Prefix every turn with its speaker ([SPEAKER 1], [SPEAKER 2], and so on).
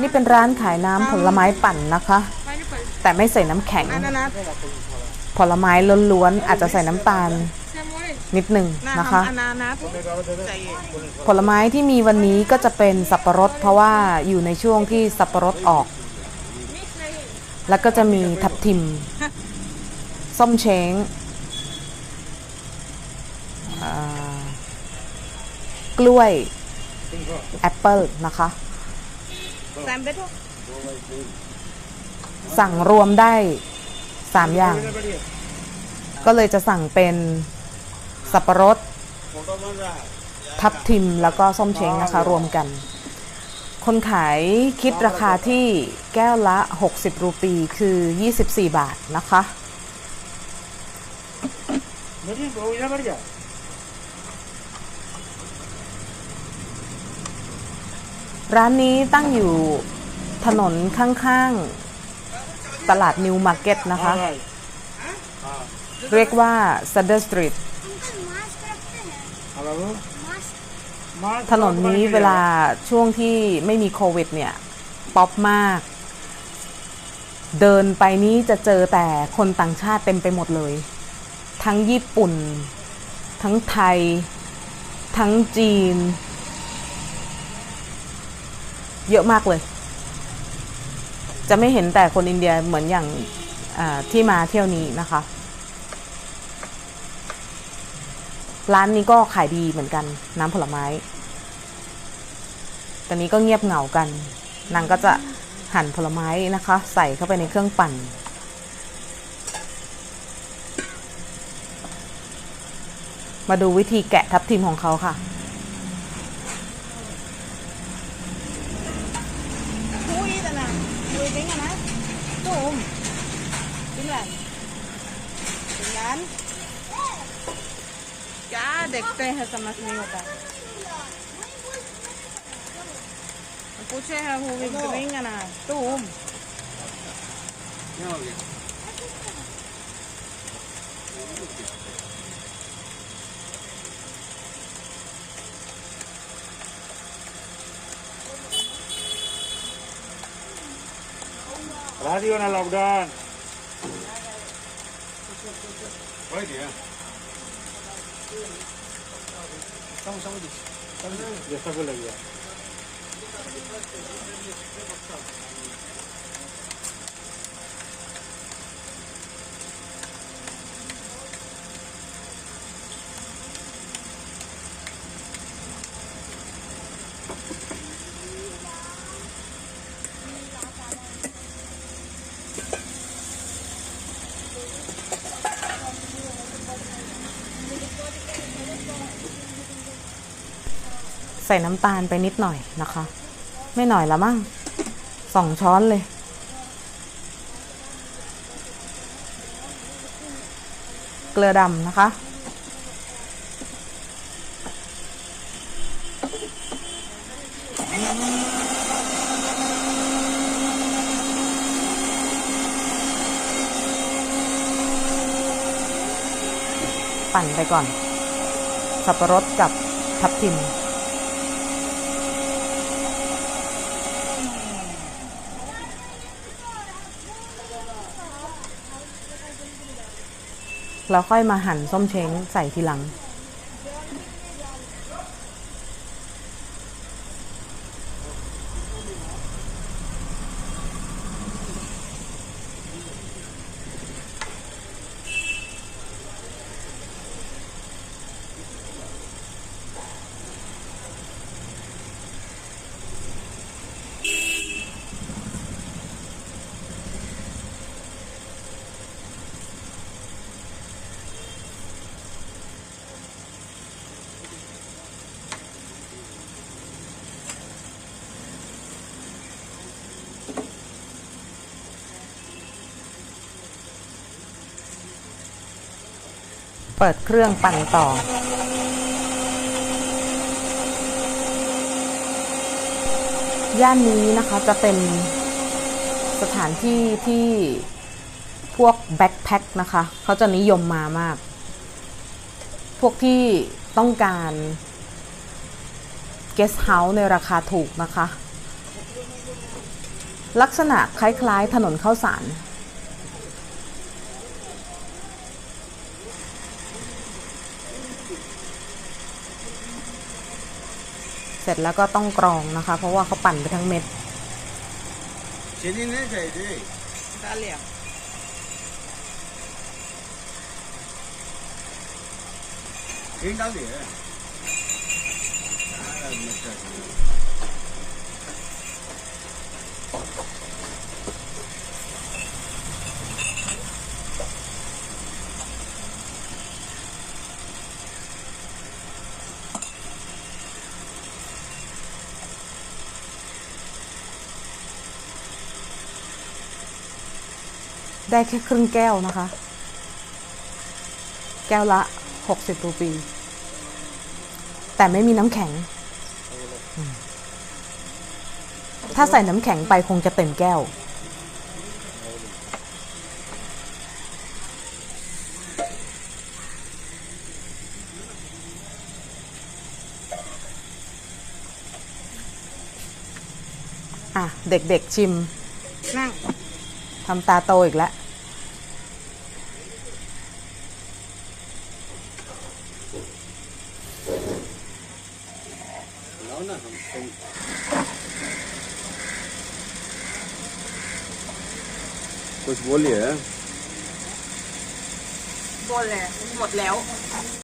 [SPEAKER 1] นี่เป็นร้านขายน้ำผลไม้ปั่นนะคะ แต่ไม่ใส่น้ำแข็ง ผลไม้ล้วนๆอาจจะใส่น้ำตาล นิดหนึ่งนะคะ ผลไม้ที่มีวันนี้ก็จะเป็นสับปะรด เพราะว่าอยู่ในช่วงที่สับปะรดออก แล้วก็จะมีทับทิม ส้มเช้งกล้วย แอปเปิลนะคะ สั่งรวมได้3อย่าง ก็เลยจะสั่งเป็นสับปะรด ทับทิมแล้วก็ส้มเช้งนะคะ รวมกัน คนขายคิดราคาที่แก้วละ 60 รูปีคือ 24 บาทนะคะ ร้านนี้ตั้งอยู่ถนนข้างๆ ตลาดนิวมาร์เก็ตนะคะ เรียกว่าซัดเดอ
[SPEAKER 2] ร์สตรีท
[SPEAKER 1] ถนนนี้เวลาช่วงที่ไม่มีโควิดเนี่ย ป๊อปมาก เดินไปนี้จะเจอแต่คนต่างชาติเต็มไปหมดเลย ทั้งญี่ปุ่น ทั้งไทย ทั้งจีน เยอะมากเลย จะไม่เห็นแต่คนอินเดียเหมือนอย่างที่มาเที่ยวนี้นะคะ ร้านนี้ก็ขายดีเหมือนกันน้ำผลไม้ ตอนนี้ก็เงียบเหงากัน นางก็จะหั่นผลไม้นะคะ ใส่เข้าไปในเครื่องปั่น มาดูวิธีแกะทับทิมของเขาค่ะ
[SPEAKER 3] Tinggal. Tinggal. क्या देखते हैं समझ नहीं होता पूछे है हु विल ब्रिंग ना तुम
[SPEAKER 2] Radio na lockdown. 快点！咱们、咱们就、咱们也差不多了，已。
[SPEAKER 1] ใส่น้ำตาลไปนิดหน่อยนะคะ ไม่หน่อยละมั้งสองช้อนเลย เกลือดำนะคะปั่นไปก่อน สับปะรดกับทับทิม แล้วค่อยมาหั่นส้มเช้งใส่ทีหลัง เปิดเครื่องปั่นต่อ ย่านนี้นะคะจะเป็นสถานที่ที่พวกแบ็คแพ็คนะคะเขาจะนิยมมามาก พวกที่ต้องการ guest house ในราคาถูกนะคะ ลักษณะคล้ายๆถนนข้าวสาร เสร็จแล้วก็ต้องกรองนะคะ เพราะว่าเขาปั่นไปทั้งเม็ด
[SPEAKER 4] चीनी
[SPEAKER 1] ได้แค่ครึ่งแก้วนะคะ แก้วละ 60รูปี แต่ไม่มีน้ำแข็งอืมถ้าใส่น้ำแข็งไปคงจะเต็มแก้ว อะ เด็กๆชิม
[SPEAKER 3] นั่ง
[SPEAKER 1] ทำตาโตอีกแล้ว
[SPEAKER 4] แล้วนะครั
[SPEAKER 3] บเป็น
[SPEAKER 4] คุชโบเหลือ
[SPEAKER 3] บเลยหมดแล้ว